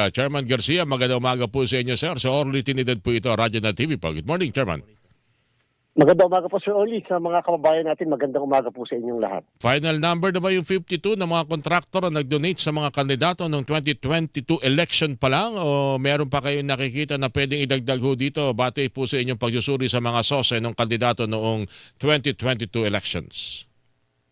Uh, Chairman Garcia, magandang umaga po sa inyo, sir. So, Orly Tinidad po ito, Radyo na TV po. Good morning, Chairman. Magandang umaga po Sir Oli sa mga kababayan natin. Magandang umaga po sa inyong lahat. Final number na ba yung 52 ng mga kontraktor na nag-donate sa mga kandidato ng 2022 election pa lang? O meron pa kayong nakikita na pwedeng idagdag ho dito batay po sa inyong pagsusuri sa mga sose ng kandidato noong 2022 elections?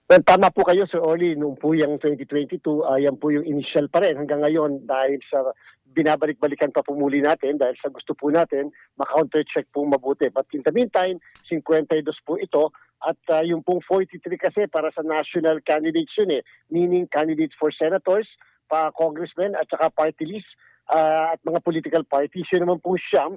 Well, tama po kayo Sir Oli. Noong po yung 2022, uh, yan po yung initial pa rin hanggang ngayon dahil sa binabalik-balikan pa po muli natin dahil sa gusto po natin ma-counter-check po mabuti. But in the meantime, 52 po ito at uh, yung pong 43 kasi para sa national candidates yun eh. Meaning candidates for senators, pa congressmen at saka party list uh, at mga political parties. Yun naman po siyam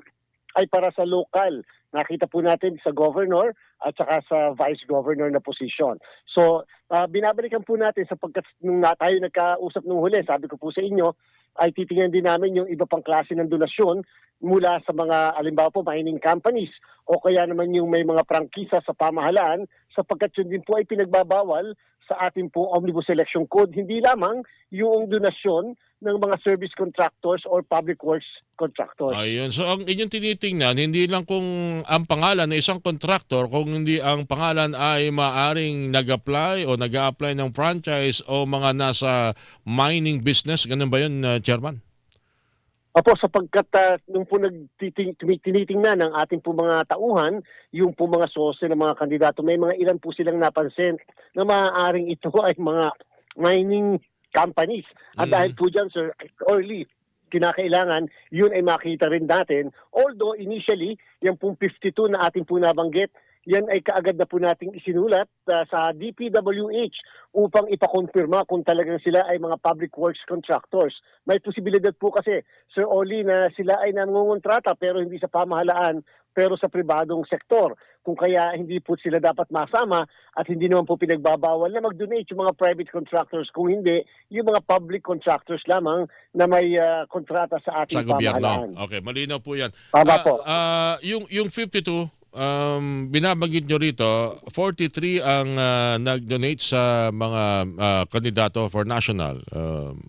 ay para sa local. Nakita po natin sa governor at saka sa vice governor na posisyon. So, uh, binabalikan po natin sapagkat nung na, tayo nagkausap nung huli, sabi ko po sa inyo, ay titingnan din namin yung iba pang klase ng donasyon mula sa mga, alimbawa po, mining companies o kaya naman yung may mga prangkisa sa pamahalaan sapagkat yun din po ay pinagbabawal sa ating po Omnibus Election Code, hindi lamang yung donasyon ng mga service contractors or public works contractors. Ayun. So, ang inyong tinitingnan, hindi lang kung ang pangalan ng isang contractor, kung hindi ang pangalan ay maaring nag-apply o nag apply ng franchise o mga nasa mining business. Ganun ba yun, uh, Chairman? Opo, sapagkat uh, nung po nagtiting, tinitingnan ng ating po mga tauhan, yung po mga sose ng mga kandidato, may mga ilan po silang napansin na maaaring ito ay mga mining companies. At Mm. dahil po dyan, Sir Orly, kinakailangan, yun ay makita rin natin. Although initially, yung pong 52 na ating po nabanggit, yan ay kaagad na po nating isinulat uh, sa DPWH upang ipakonfirma kung talagang sila ay mga public works contractors. May posibilidad po kasi, Sir Oli, na sila ay nangungontrata pero hindi sa pamahalaan pero sa pribadong sektor. Kung kaya hindi po sila dapat masama at hindi naman po pinagbabawal na mag-donate yung mga private contractors. Kung hindi, yung mga public contractors lamang na may uh, kontrata sa ating Sa gobyerno. pamahalaan. Okay, malinaw po yan. Tama Ah, po. ah, yung, yung 52, um, binabanggit nyo rito, 43 ang ah, nag-donate sa mga ah, kandidato for national. Um,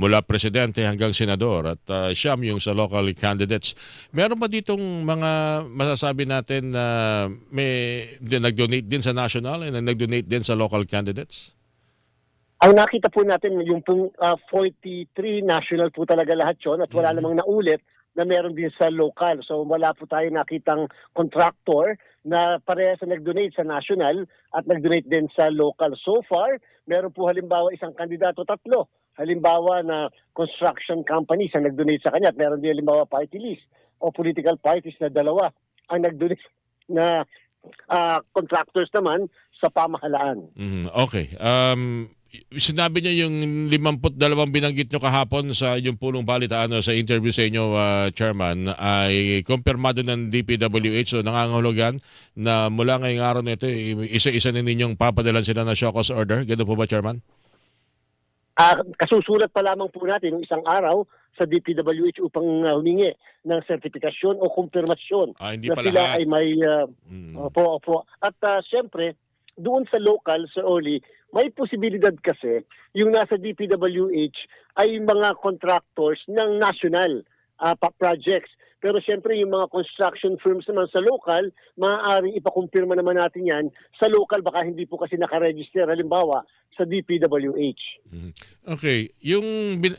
mula presidente hanggang senador at uh, siyam yung sa local candidates. Meron ba ditong mga masasabi natin na may din, nag-donate din sa national and nag-donate din sa local candidates? Ang nakita po natin, yung pong ah, 43 national po talaga lahat yun at wala Mhm. namang naulit na meron din sa local. So wala po tayo nakitang contractor na parehas na nag-donate sa national at nag-donate din sa local. So far, meron po halimbawa isang kandidato, tatlo. Halimbawa na construction companies ang nag-donate sa kanya at meron din halimbawa party list o political parties na dalawa ang nag-donate na ah, contractors naman sa pamahalaan. Mhm, Okay. Um, sinabi niya yung 52 binanggit nyo kahapon sa yung pulong balitaan o sa interview sa inyo, uh, Chairman, ay kumpirmado ng DPWH o nangangahulugan na mula ngayong araw na ito, i- isa-isa na ninyong papadalan sila na show cause order. Ganun po ba, Chairman? Ah, kasusulat pa lamang po natin ng isang araw sa DPWH upang ah, humingi ng sertifikasyon o kumpirmasyon Ah, hindi na pa sila lahat. ay may ah, Mm. opo opo. At ah, siyempre, doon sa local sa Oli, may posibilidad kasi yung nasa DPWH ay mga contractors ng national pa- projects. Pero siyempre yung mga construction firms naman sa local, maaaring ipakumpirma naman natin yan. Sa local baka hindi po kasi nakaregister halimbawa sa DPWH. Mhm. Okay, yung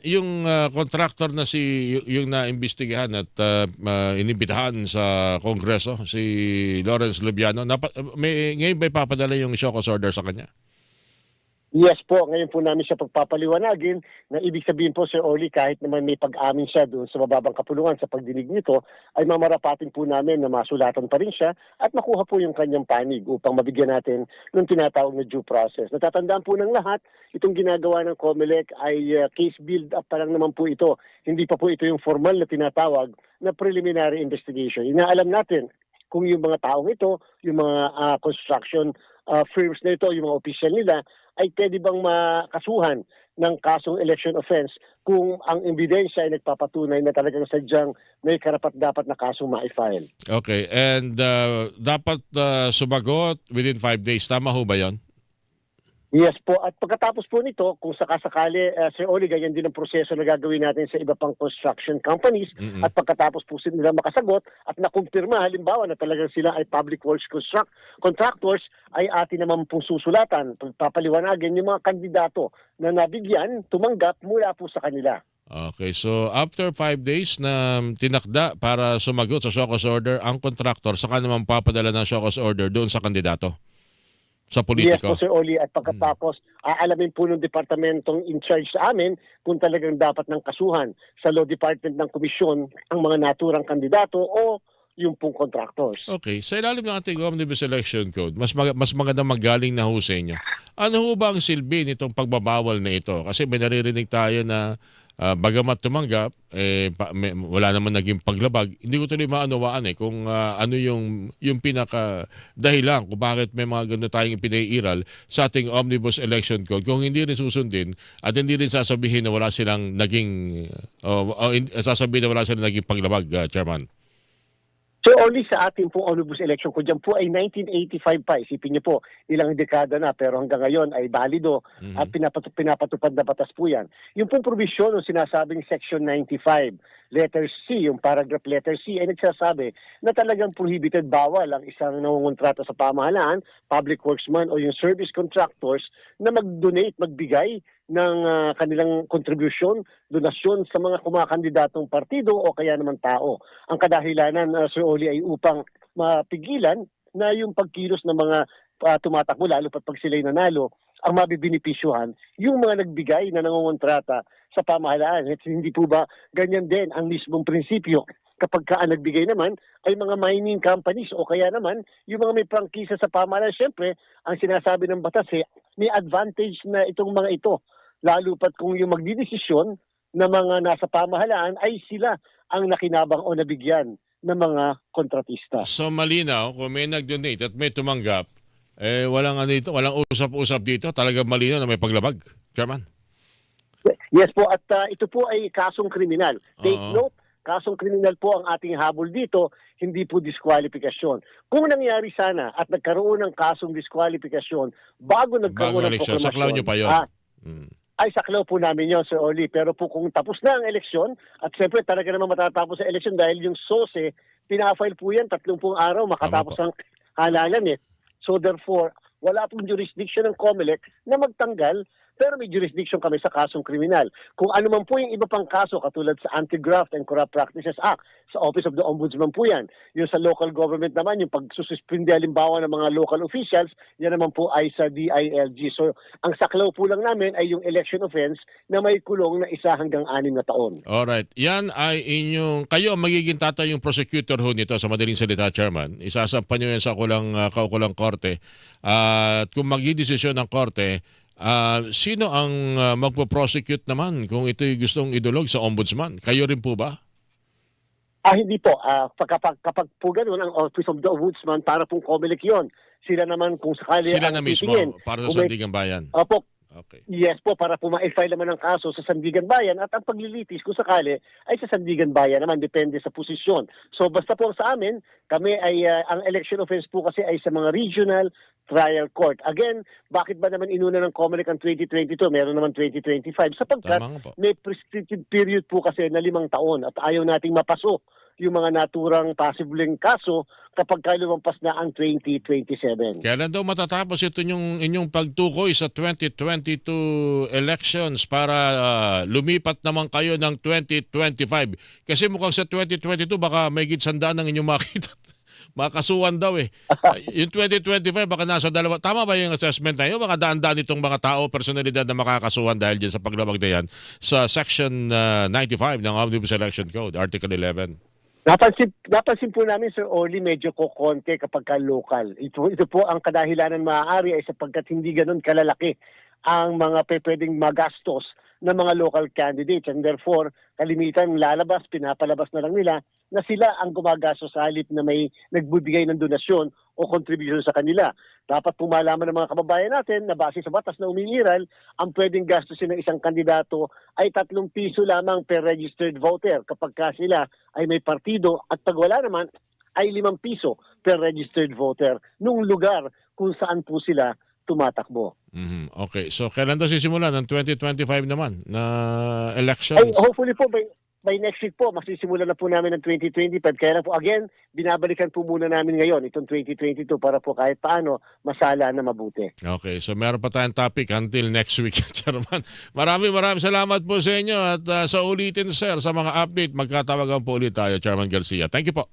yung ah, contractor na si yung naimbestigahan at uh, inibitahan sa Kongreso si Lawrence Lubiano, napa, may ngayon ba ipapadala yung show cause order sa kanya? Yes po, ngayon po namin siya pagpapaliwanagin na ibig sabihin po Sir Orly kahit naman may pag-amin siya doon sa mababang kapulungan sa pagdinig nito ay mamarapatin po namin na masulatan pa rin siya at makuha po yung kanyang panig upang mabigyan natin ng tinatawag na due process. Natatandaan po ng lahat, itong ginagawa ng COMELEC ay uh, case build up pa lang naman po ito. Hindi pa po ito yung formal na tinatawag na preliminary investigation. Inaalam natin kung yung mga taong ito, yung mga ah, construction ah, firms na ito, yung mga official nila, ay pwede bang makasuhan ng kasong election offense kung ang ebidensya ay nagpapatunay na talagang sadyang may karapat dapat na kasong ma-file. Okay, and uh, dapat uh, sumagot within five days. Tama ho ba yon? Yes po. At pagkatapos po nito, kung sakasakali, uh, Sir Oli, ganyan din ang proseso na gagawin natin sa iba pang construction companies. Mm-mm. At pagkatapos po nila makasagot at nakumpirma halimbawa na talagang sila ay public works construct contractors, ay atin naman pong susulatan, papaliwanagin yung mga kandidato na nabigyan, tumanggap mula po sa kanila. Okay, so after five days na tinakda para sumagot sa cause order, ang contractor saka naman papadala ng cause order doon sa kandidato? Sa Yes politiko? po, Sir Oli. At pagkatapos, aalamin po ng departamentong in charge sa amin kung talagang dapat ng kasuhan sa law department ng komisyon ang mga naturang kandidato o yung pong contractors. Okay, sa ilalim ng ating Omnibus Election Code, mas mag- mas maganda magaling na ho sa inyo. Ano ho ba ang silbi nitong pagbabawal na ito? Kasi may naririnig tayo na ah, bagamat tumanggap, eh, pa- may- wala naman naging paglabag. Hindi ko tuloy maunawaan eh kung ah, ano yung, yung pinaka dahilan kung bakit may mga ganito tayong pinaiiral sa ating Omnibus Election Code. Kung hindi rin susundin at hindi rin sasabihin na wala silang naging, o in- sasabihin na wala silang naging paglabag, ah, Chairman. So only sa ating pong omnibus election ko dyan po ay 1985 pa. Isipin niyo po, ilang dekada na pero hanggang ngayon ay balido Mhm. at pinapatu- pinapatupad na batas po yan. Yung pong provision ng sinasabing Section 95, letter C, yung paragraph letter C, ay nagsasabi na talagang prohibited bawal ang isang nangungontrata sa pamahalaan, public works man o yung service contractors na mag-donate, magbigay ng ah, kanilang contribution, donasyon sa mga kumakandidatong partido o kaya naman tao. Ang kadahilanan, uh, Sir Oli, ay upang mapigilan na yung pagkilos ng mga ah, tumatakbo, lalo pat pag sila'y nanalo, ang mabibinipisyuhan yung mga nagbigay na nangungontrata sa pamahalaan. At hindi po ba ganyan din ang mismong prinsipyo kapag ka nagbigay naman ay mga mining companies o kaya naman yung mga may prangkisa sa pamahalaan. Siyempre, ang sinasabi ng batas eh, may advantage na itong mga ito. Lalo pat kung yung magdidesisyon na mga nasa pamahalaan ay sila ang nakinabang o nabigyan ng mga kontratista. So malinaw, kung may nag-donate at may tumanggap, eh walang ano dito, walang usap-usap dito, talagang malinaw na may paglabag. Chairman. Yes po, at uh, ito po ay kasong kriminal. Take Oo. note, kasong kriminal po ang ating habol dito, hindi po diskwalifikasyon. Kung nangyari sana at nagkaroon ng kasong diskwalifikasyon bago nagkaroon Bago ng proklamasyon, saklaw nyo pa yun. ah, Mm. Ay saklaw po namin yon Sir Oli. Pero po kung tapos na ang eleksyon, at siyempre talaga naman matatapos ang eleksyon dahil yung SOSE, pinafile po yan, tatlong pong araw makatapos ang halalan eh. So therefore, wala pong jurisdiction ng COMELEC na magtanggal pero may jurisdiction kami sa kasong kriminal. Kung ano man po yung iba pang kaso katulad sa Anti-Graft and Corrupt Practices Act, sa Office of the Ombudsman po yan. Yung sa local government naman, yung pagsususpindi halimbawa ng mga local officials, yan naman po ay sa DILG. So ang saklaw po lang namin ay yung election offense na may kulong na isa hanggang anim na taon. Alright. Yan ay inyong, kayo ang magiging tatay yung prosecutor ho nito sa madaling salita, Chairman. Isasampan nyo yan sa kulang, uh, kaukulang korte. At kung magdidesisyon ng korte, ah, sino ang uh, magpo-prosecute naman kung ito'y gustong idulog sa ombudsman? Kayo rin po ba? Ah, hindi po. Ah, pag, kapag, kapag po ganun, ang Office of the Ombudsman, para pong COMELEC yun. Sila naman kung sakali Sila ang na mismo titingin. para sa Sandigan Bayan. Opo, Okay. Yes po, para po ma-file naman ang kaso sa Sandigan Bayan at ang paglilitis kung sakali ay sa Sandigan Bayan naman, depende sa posisyon. So basta po sa amin, kami ay, ah, ang election offense po kasi ay sa mga regional trial court. Again, bakit ba naman inuna ng COMELEC ang 2022? Meron naman 2025 sapagkat may prescriptive period po kasi na limang taon at ayaw nating mapaso yung mga naturang possibleng kaso kapag ka lumampas na ang 2027. Kailan daw matatapos ito yung inyong pagtukoy sa 2022 elections para ah, lumipat naman kayo ng 2025? Kasi mukhang sa 2022 baka may gitsandaan ng inyong makita. Makasuhan daw eh. Yung 2025 baka nasa dalawa. Tama ba yung assessment na yun? Baka daan-daan itong mga tao, personalidad na makakasuhan dahil dyan sa paglabag na yan sa Section ah, 95 ng Omnibus Election Code, Article 11. Napansin, napansin po namin, Sir Orly, medyo kokonte kapag ka local. Ito, ito po ang kadahilanan maaari ay sapagkat hindi ganun kalalaki ang mga pwedeng magastos ng mga local candidates. And therefore, kalimitan lalabas, pinapalabas na lang nila na sila ang gumagastos sa halip na may nagbibigay ng donasyon o contribution sa kanila. Dapat po malaman ng mga kababayan natin na base sa batas na umiiral, ang pwedeng gastusin ng isang kandidato ay tatlong piso lamang per registered voter kapag ka sila ay may partido at pag wala naman ay limang piso per registered voter nung lugar kung saan po sila tumatakbo. Mhm. Okay. So, kailan daw sisimulan? Ng 2025 naman na Ay, elections? hopefully po, by, by next week po, masisimulan na po namin ng 2025. Kaya na po, again, binabalikan po muna namin ngayon, itong 2022, para po kahit paano masala na mabuti. Okay. So, meron pa tayong topic until next week, Chairman. Maraming maraming salamat po sa inyo at ah, sa ulitin, sir, sa mga update. Magkatawagan po ulit tayo, Chairman Garcia. Thank you po.